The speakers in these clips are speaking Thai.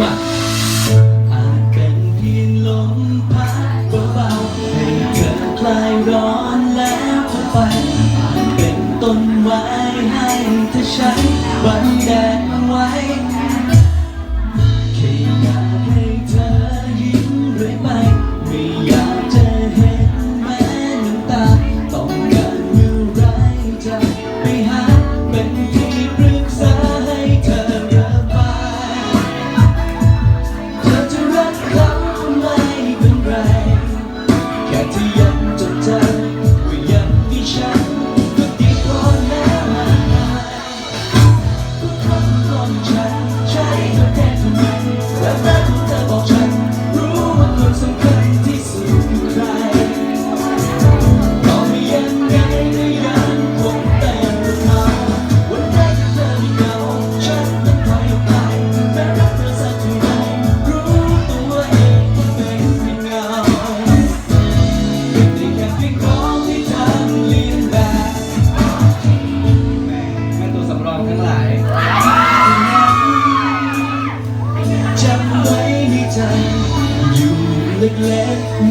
มาอาจเป็นเพียงลมพัดเบาๆให้เกิดคลายร้อนแล้วเข้ไปอาจเป็นต้นไม้ให้เธอใช้วันแดด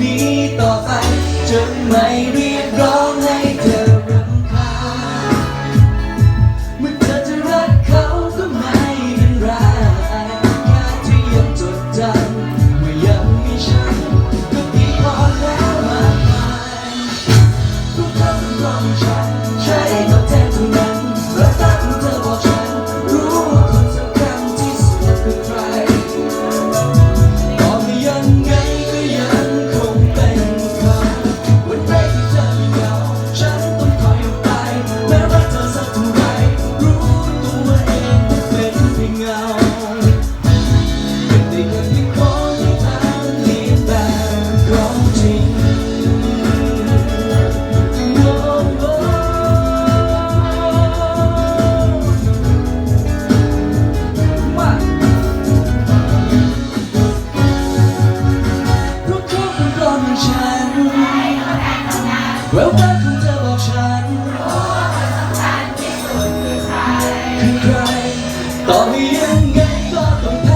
นี้ต่อไปจะไม่เรียกร้องให้เธอ ววตาคุณเธอบอกฉันคือใครต่อไปยังไงก็ต้อง